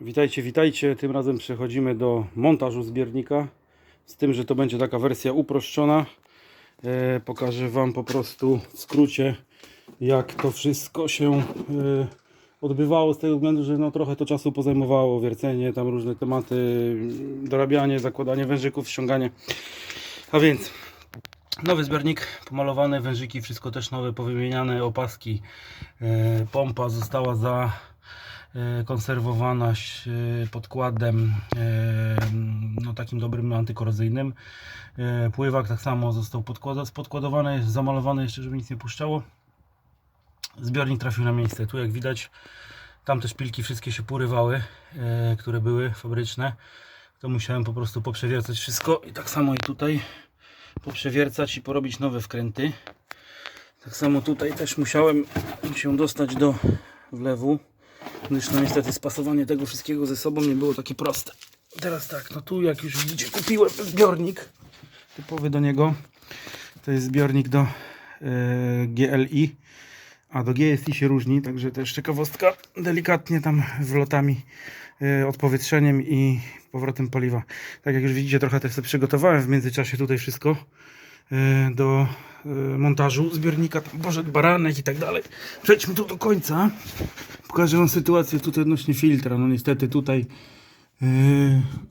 Witajcie, witajcie. Tym razem przechodzimy do montażu zbiornika. Z tym, że to będzie taka wersja uproszczona. E, pokażę Wam po prostu w skrócie, jak to wszystko się e, odbywało. Z tego względu, że no, trochę to czasu pozajmowało. Wiercenie, tam różne tematy, dorabianie, zakładanie wężyków, ściąganie. A więc nowy zbiornik, pomalowany, wężyki, wszystko też nowe, powymieniane, opaski. E, pompa została za konserwowana ś- e, podkładem e, no takim dobrym antykorozyjnym. E, Pływak tak samo został podkłada, spodkładowany, jest zamalowany jeszcze, żeby nic nie puszczało. Zbiornik trafił na miejsce. Tu jak widać, tamte szpilki wszystkie się porywały, e, które były fabryczne. To musiałem po prostu poprzewiercać wszystko i tak samo i tutaj poprzewiercać i porobić nowe wkręty. Tak samo tutaj też musiałem się dostać do wlewu, gdyż no niestety spasowanie tego wszystkiego ze sobą nie było takie proste. Teraz tak, no tu jak już widzicie kupiłem zbiornik typowy do niego. To jest zbiornik do e, GLI, a do GSI się różni, także też ciekawostka, delikatnie tam wlotami, e, odpowietrzeniem i powrotem paliwa. Tak jak już widzicie, trochę też sobie przygotowałem w międzyczasie tutaj wszystko do e, montażu zbiornika, tam boże, baranek i tak dalej. Przejdźmy tu do końca. Pokażę Wam sytuację tutaj odnośnie filtra. No niestety tutaj e,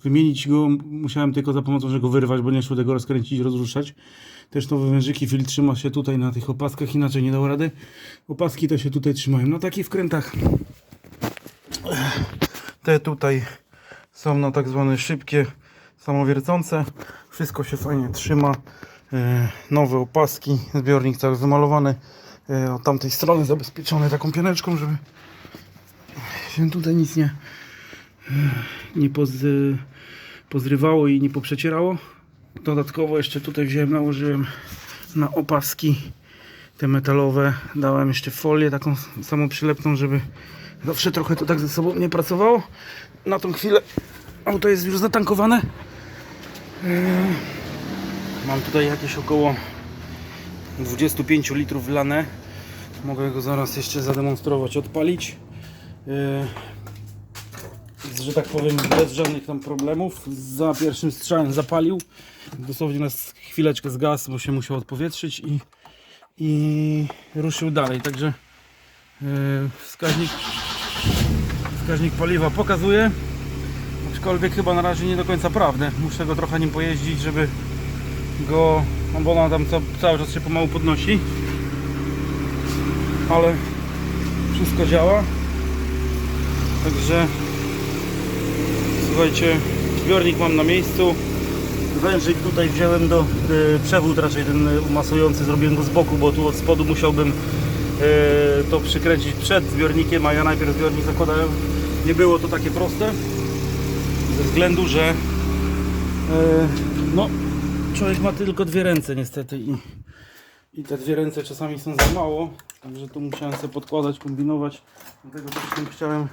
wymienić go musiałem tylko za pomocą, że go wyrwać, bo nie szło tego rozkręcić, rozruszać. Też nowe wężyki, filtr trzyma się tutaj na tych opaskach, inaczej nie dało rady. Opaski to się tutaj trzymają. Na takich wkrętach te tutaj są na tak zwane szybkie, samowiercące. Wszystko się fajnie trzyma. E, nowe opaski, zbiornik cały wymalowany. E, od tamtej strony zabezpieczony taką pianeczką, żeby się tutaj nic nie, e, nie poz, pozrywało i nie poprzecierało. Dodatkowo jeszcze tutaj wziąłem, nałożyłem na opaski te metalowe. Dałem jeszcze folię taką samą przylepną, żeby zawsze trochę to tak ze sobą nie pracowało. Na tą chwilę auto jest już zatankowane. Mam tutaj jakieś około 25 litrów wlane. Mogę go zaraz jeszcze zademonstrować, odpalić. Yy, że tak powiem, bez żadnych tam problemów. Za pierwszym strzałem zapalił. Dosłownie na chwileczkę zgasł, bo się musiał odpowietrzyć i, i ruszył dalej. Także yy, wskaźnik, wskaźnik paliwa pokazuje. Aczkolwiek chyba na razie nie do końca prawdę. Muszę go trochę nim pojeździć, żeby go, no bo ona tam ca, cały czas się pomału podnosi. Ale wszystko działa. Także słuchajcie, zbiornik mam na miejscu. Wężyk tutaj wziąłem do e, przewód raczej ten umasujący, zrobiłem go z boku, bo tu od spodu musiałbym e, to przykręcić przed zbiornikiem, a ja najpierw zbiornik zakładałem. Nie było to takie proste ze względu, że e, no, człowiek ma tylko dwie ręce niestety i, i te dwie ręce czasami są za mało, także tu musiałem sobie podkładać, kombinować, dlatego też nie chciałem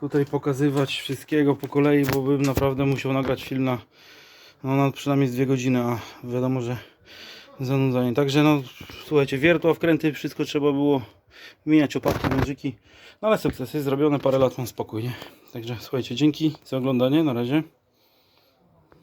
tutaj pokazywać wszystkiego po kolei, bo bym naprawdę musiał nagrać film na, no, na przynajmniej dwie godziny, a wiadomo, że zanudzanie. Także no, słuchajcie, wiertła, wkręty, wszystko trzeba było wymieniać opatki, wężyki, no ale sukces jest zrobione, parę lat mam spokój, nie? Także słuchajcie, dzięki za oglądanie, na razie.